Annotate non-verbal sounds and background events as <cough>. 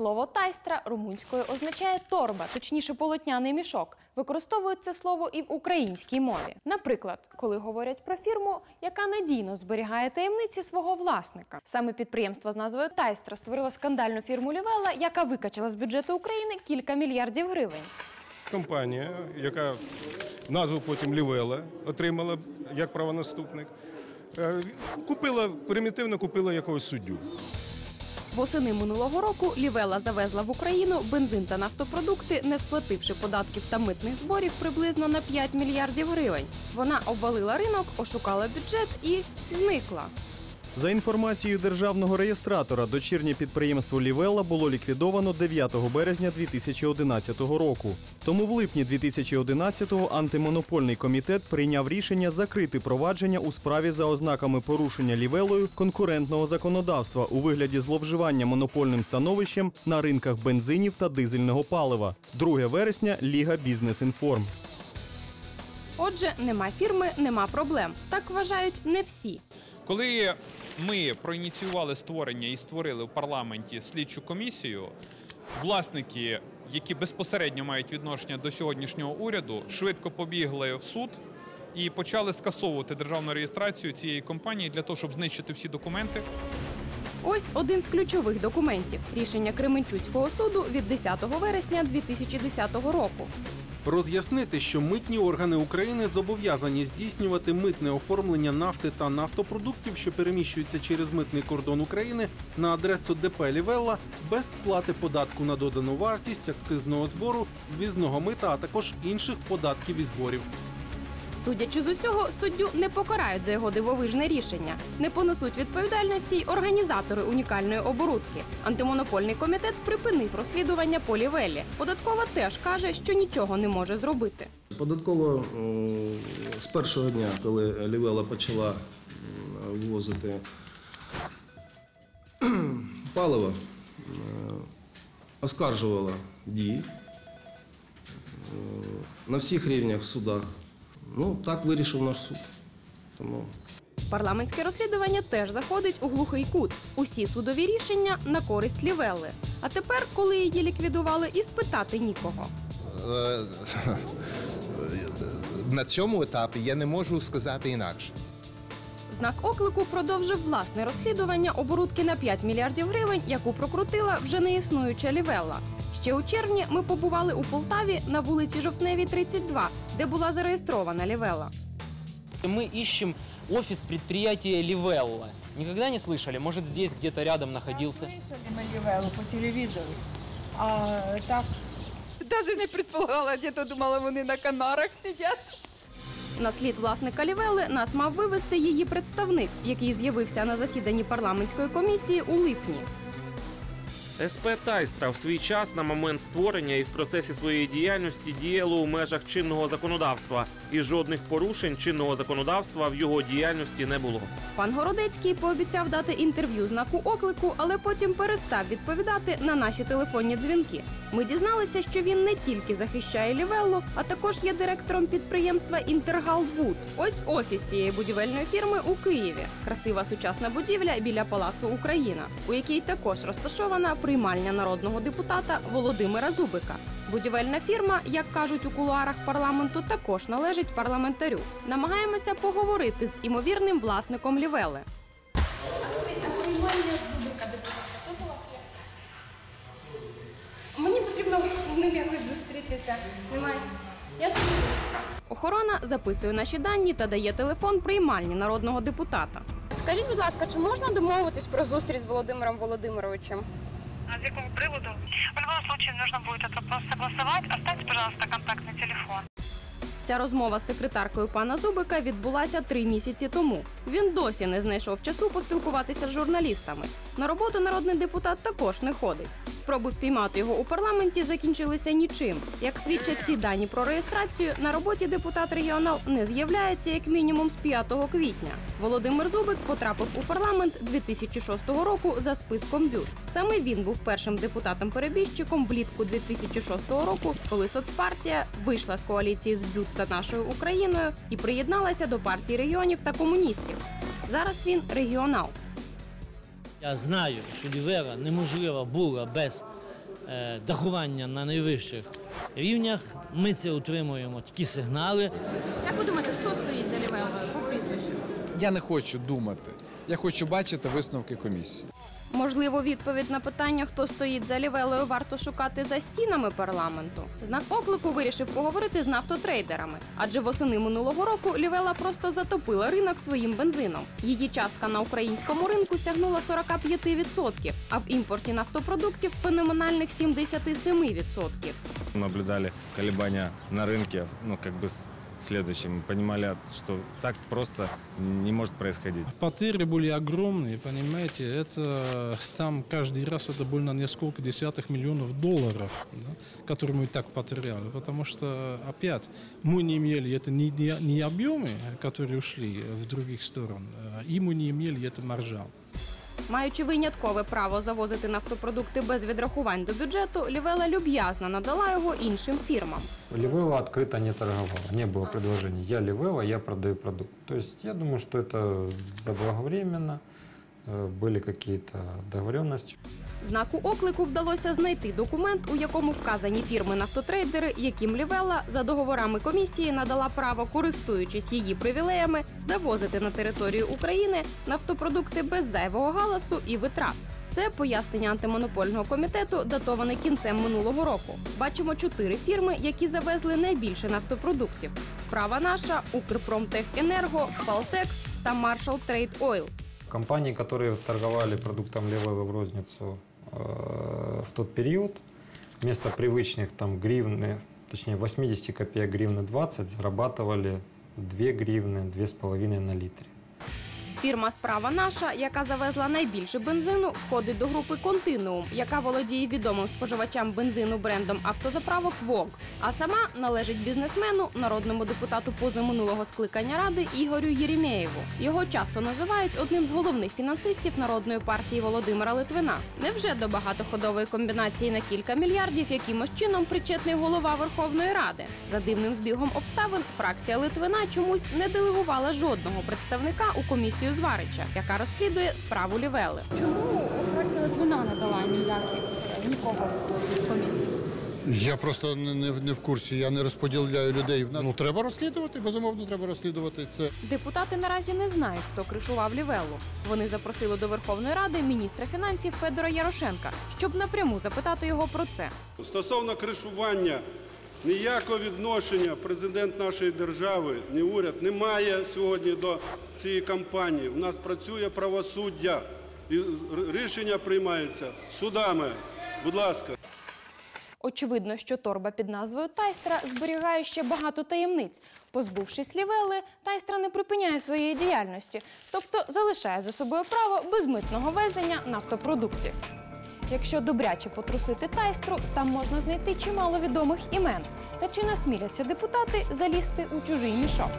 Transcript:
Слово тайстра румунською означає торба, точніше полотняний мішок. Використовують це слово і в українській мові. Наприклад, коли говорять про фірму, яка надійно зберігає таємниці свого власника. Саме підприємство з назвою Тайстра створило скандальну фірму Лівела, яка викачала з бюджету України кілька мільярдів гривень. компанія, яка назву потім Лівела отримала як правонаступник, е, купила примітивно купила якогось суддю. Восени минулого року Лівела завезла в Україну бензин та нафтопродукти, не сплативши податків та митних зборів приблизно на 5 мільярдів гривень. Вона обвалила ринок, ошукала бюджет і зникла. За інформацією державного реєстратора, дочірнє підприємство Лівелла було ліквідовано 9 березня 2011 року. Тому в липні 2011-го антимонопольний комітет прийняв рішення закрити провадження у справі за ознаками порушення Лівелою конкурентного законодавства у вигляді зловживання монопольним становищем на ринках бензинів та дизельного палива. 2 вересня Ліга Бізнес Інформ. Отже, нема фірми, нема проблем. Так вважають не всі. Коли ми проініціювали створення і створили в парламенті слідчу комісію, власники, які безпосередньо мають відношення до сьогоднішнього уряду, швидко побігли в суд і почали скасовувати державну реєстрацію цієї компанії для того, щоб знищити всі документи. Ось один з ключових документів рішення Кременчуцького суду від 10 вересня 2010 року. Роз'яснити, що митні органи України зобов'язані здійснювати митне оформлення нафти та нафтопродуктів, що переміщуються через митний кордон України на адресу ДП Лівелла без сплати податку на додану вартість, акцизного збору, ввізного мита, а також інших податків і зборів. Судячи з усього, суддю не покарають за його дивовижне рішення, не понесуть відповідальності й організатори унікальної оборудки. Антимонопольний комітет припинив розслідування по Лівеллі. Податкова теж каже, що нічого не може зробити. Податково з першого дня, коли Лівела почала ввозити <clears throat> паливо, оскаржувала дії е, на всіх рівнях в судах. Ну, так вирішив наш суд. Тому Парламентське розслідування теж заходить у глухий кут. Усі судові рішення на користь Лівелли. А тепер, коли її ліквідували, і спитати нікого. Е, на цьому етапі я не можу сказати інакше. Знак оклику продовжив власне розслідування оборудки на 5 мільярдів гривень, яку прокрутила вже неіснуюча Лівелла. Ще у червні ми побували у Полтаві на вулиці Жовтневій, 32, де була зареєстрована Лівелла. Мы ищем офис предприятия Ливелла. Никогда не слышали? Может, здесь где-то рядом находился? Слышали мы Лівелу по телевізору. А так навіть не предполагала, де-то думала, вони на Канарах сидять. На слід власника Лівели нас мав вивести її представник, який з'явився на засіданні парламентської комісії у липні. СП Тайстра в свій час на момент створення і в процесі своєї діяльності діяло у межах чинного законодавства, і жодних порушень чинного законодавства в його діяльності не було. Пан Городецький пообіцяв дати інтерв'ю знаку оклику, але потім перестав відповідати на наші телефонні дзвінки. Ми дізналися, що він не тільки захищає Лівеллу, а також є директором підприємства Інтергал Вуд. Ось офіс цієї будівельної фірми у Києві. Красива сучасна будівля біля палацу Україна, у якій також розташована приймальня народного депутата Володимира Зубика. Будівельна фірма, як кажуть у кулуарах парламенту, також належить парламентарю. Намагаємося поговорити з імовірним власником Лівели. Мені потрібно з ним якось зустрітися. Немає. Я журналістка. Охорона записує наші дані та дає телефон приймальні народного депутата. Скажіть, будь ласка, чи можна домовитись про зустріч з Володимиром Володимировичем? С какого привода? В любом случае нужно будет вопрос согласовать. Оставьте, пожалуйста, контактный телефон. Ця розмова з секретаркою пана Зубика відбулася три місяці тому. Він досі не знайшов часу поспілкуватися з журналістами. На роботу народний депутат також не ходить. Спроби впіймати його у парламенті закінчилися нічим. Як свідчать ці дані про реєстрацію, на роботі депутат регіонал не з'являється як мінімум з 5 квітня. Володимир Зубик потрапив у парламент 2006 року за списком БЮТ. Саме він був першим депутатом-перебіжчиком влітку 2006 року, коли соцпартія вийшла з коаліції з БЮТ та нашою Україною і приєдналася до партії регіонів та комуністів. Зараз він регіонал. Я знаю, що Лівера неможлива була без е, дахування на найвищих рівнях. Ми це отримуємо такі сигнали. Як ви думаєте, хто стоїть за Лівера по прізвищу? Я не хочу думати. Я хочу бачити висновки комісії. Можливо, відповідь на питання, хто стоїть за Лівелою, варто шукати за стінами парламенту. Знак оклику вирішив поговорити з нафтотрейдерами, адже восени минулого року Лівела просто затопила ринок своїм бензином. Її частка на українському ринку сягнула 45%, а в імпорті нафтопродуктів феноменальних 77%. Наблюдали колебания на рынке, ну, как бы следующим. Понимали, что так просто не может происходить. Потери были огромные, понимаете, это там каждый раз это было на несколько десятых миллионов долларов, да, которые мы так потеряли, потому что опять мы не имели это не, не, не объемы, которые ушли в других сторон, а и мы не имели это маржа. Маючи виняткове право завозити нафтопродукти без відрахувань до бюджету, Лівела люб'язно надала його іншим фірмам. Ливела открыто не торговала. Не было предложений. Я Ливела, я продаю продукт. То есть я думаю, что это заблаговременно. э, Были какие-то. Знаку оклику вдалося знайти документ, у якому вказані фірми нафтотрейдери, яким Лівела за договорами комісії надала право, користуючись її привілеями, завозити на територію України нафтопродукти без зайвого галасу і витрат. Це пояснення антимонопольного комітету, датоване кінцем минулого року. Бачимо чотири фірми, які завезли найбільше нафтопродуктів. Справа наша Укрпромтехенерго, Палтекс та Marshall Trade Oil. Компании, которые торговали продуктом Ливела в розницу э, в тот период, вместо привычных там гривны, точнее 80 копеек гривны 20, зарабатывали 2 гривны, 2,5 на литре. Фірма Справа наша, яка завезла найбільше бензину, входить до групи Континуум, яка володіє відомим споживачам бензину брендом автозаправок ВОГ. А сама належить бізнесмену, народному депутату позаминулого скликання ради Ігорю Єремєєву. Його часто називають одним з головних фінансистів народної партії Володимира Литвина. Невже до багатоходової комбінації на кілька мільярдів якимось чином причетний голова Верховної Ради? За дивним збігом обставин фракція Литвина чомусь не делегувала жодного представника у комісію Зварича, яка розслідує справу Лівели. Чому фракція Литвина не дала ніяких нікого в свою комісію? Я просто не, не, не в курсі, я не розподіляю людей. В нас ну треба розслідувати, безумовно, треба розслідувати це. Депутати наразі не знають, хто кришував Лівелу. Вони запросили до Верховної Ради міністра фінансів Федора Ярошенка, щоб напряму запитати його про це. Стосовно кришування, ніякого відношення президент нашої держави, ні уряд не має сьогодні до цієї кампанії. У нас працює правосуддя і рішення приймаються судами. Будь ласка. Очевидно, що торба під назвою Тайстра зберігає ще багато таємниць. Позбувшись лівели, Тайстра не припиняє своєї діяльності, тобто залишає за собою право безмитного везення нафтопродуктів. Якщо добряче потрусити тайстру, там можна знайти чимало відомих імен. Та чи насміляться депутати залізти у чужий мішок?